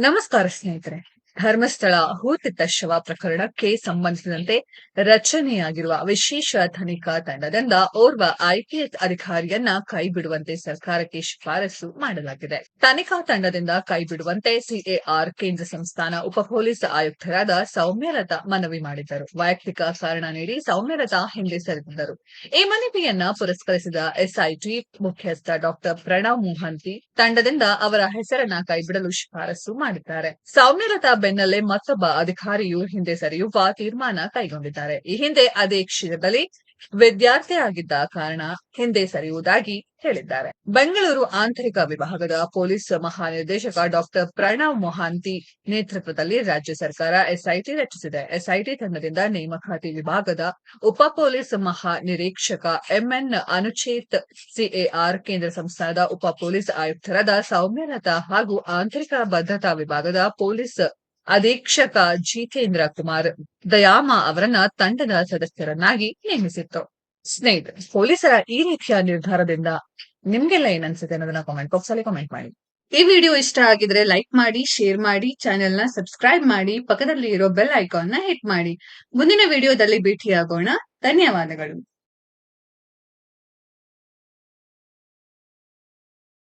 ನಮಸ್ಕಾರ ಸ್ನೇಹಿತರೆ. ಧರ್ಮಸ್ಥಳ ಹೂತಿತ್ತ ಶವ ಪ್ರಕರಣಕ್ಕೆ ಸಂಬಂಧಿಸಿದಂತೆ ರಚನೆಯಾಗಿರುವ ವಿಶೇಷ ತನಿಖಾ ತಂಡದಿಂದ ಓರ್ವ ಐಪಿಎಸ್ ಅಧಿಕಾರಿಯನ್ನ ಕೈಬಿಡುವಂತೆ ಸರ್ಕಾರಕ್ಕೆ ಶಿಫಾರಸು ಮಾಡಲಾಗಿದೆ. ತನಿಖಾ ತಂಡದಿಂದ ಕೈಬಿಡುವಂತೆ ಸಿಎಆರ್ ಕೇಂದ್ರ ಸಂಸ್ಥಾನ ಉಪ ಪೊಲೀಸ್ ಆಯುಕ್ತರಾದ ಸೌಮ್ಯಲತಾ ಮನವಿ ಮಾಡಿದ್ದರು. ವೈಯಕ್ತಿಕ ಕಾರಣ ನೀಡಿ ಸೌಮ್ಯಲತಾ ಹಿಂದೆ ಸರಿದಿದ್ದರು. ಈ ಮನವಿಯನ್ನ ಪುರಸ್ಕರಿಸಿದ ಎಸ್ಐಟಿ ಮುಖ್ಯಸ್ಥ ಡಾಕ್ಟರ್ ಪ್ರಣವ್ ಮೋಹಂತಿ ತಂಡದಿಂದ ಅವರ ಹೆಸರನ್ನ ಕೈಬಿಡಲು ಶಿಫಾರಸು ಮಾಡಿದ್ದಾರೆ. ಸೌಮ್ಯಲತಾ ಬೆನ್ನಲ್ಲೇ ಮತ್ತೊಬ್ಬ ಅಧಿಕಾರಿಯು ಹಿಂದೆ ಸರಿಯುವ ತೀರ್ಮಾನ ಕೈಗೊಂಡಿದ್ದಾರೆ. ಈ ಹಿಂದೆ ಅದೇ ಕ್ಷೇತ್ರದಲ್ಲಿ ವಿದ್ಯಾರ್ಥಿಯಾಗಿದ್ದ ಕಾರಣ ಹಿಂದೆ ಸರಿಯುವುದಾಗಿ ಹೇಳಿದ್ದಾರೆ. ಬೆಂಗಳೂರು ಆಂತರಿಕ ವಿಭಾಗದ ಪೊಲೀಸ್ ಮಹಾನಿರ್ದೇಶಕ ಡಾಕ್ಟರ್ ಪ್ರಣವ್ ಮೊಹಾಂತಿ ನೇತೃತ್ವದಲ್ಲಿ ರಾಜ್ಯ ಸರ್ಕಾರ ಎಸ್ಐಟಿ ರಚಿಸಿದೆ. ಎಸ್ಐಟಿ ತಂಡದಿಂದ ನೇಮಕಾತಿ ವಿಭಾಗದ ಉಪ ಪೊಲೀಸ್ ಮಹಾನಿರೀಕ್ಷಕ ಎಂಎನ್ ಅನುಚೇತ್, ಸಿಎಆರ್, ಕೇಂದ್ರ ಸಂಸ್ಥಾನದ ಉಪ ಪೊಲೀಸ್ ಆಯುಕ್ತರಾದ ಸೌಮ್ಯಲತಾ ಹಾಗೂ ಆಂತರಿಕ ಭದ್ರತಾ ವಿಭಾಗದ ಪೊಲೀಸ್ ಅಧೀಕ್ಷಕ ಜಿತೇಂದ್ರ ಕುಮಾರ್ ದಯಾಮ ಅವರನ್ನ ತಂಡದ ಸದಸ್ಯರನ್ನಾಗಿ ನೇಮಿಸಿತ್ತು. ಸ್ನೇಹಿತರೆ, ಪೊಲೀಸರ ಈ ರೀತಿಯ ನಿರ್ಧಾರದಿಂದ ನಿಮ್ಗೆಲ್ಲ ಏನ್ ಅನ್ಸುತ್ತೆ ಅನ್ನೋದನ್ನ ಕಾಮೆಂಟ್ ಬಾಕ್ಸ್ ಅಲ್ಲಿ ಕಾಮೆಂಟ್ ಮಾಡಿ. ಈ ವಿಡಿಯೋ ಇಷ್ಟ ಆಗಿದ್ರೆ ಲೈಕ್ ಮಾಡಿ ಶೇರ್ ಮಾಡಿ ಚಾನೆಲ್ನ ಸಬ್ಸ್ಕ್ರೈಬ್ ಮಾಡಿ ಪಕ್ಕದಲ್ಲಿ ಇರೋ ಬೆಲ್ ಐಕಾನ್ನ ಹಿಟ್ ಮಾಡಿ. ಮುಂದಿನ ವಿಡಿಯೋದಲ್ಲಿ ಭೇಟಿಯಾಗೋಣ. ಧನ್ಯವಾದಗಳು.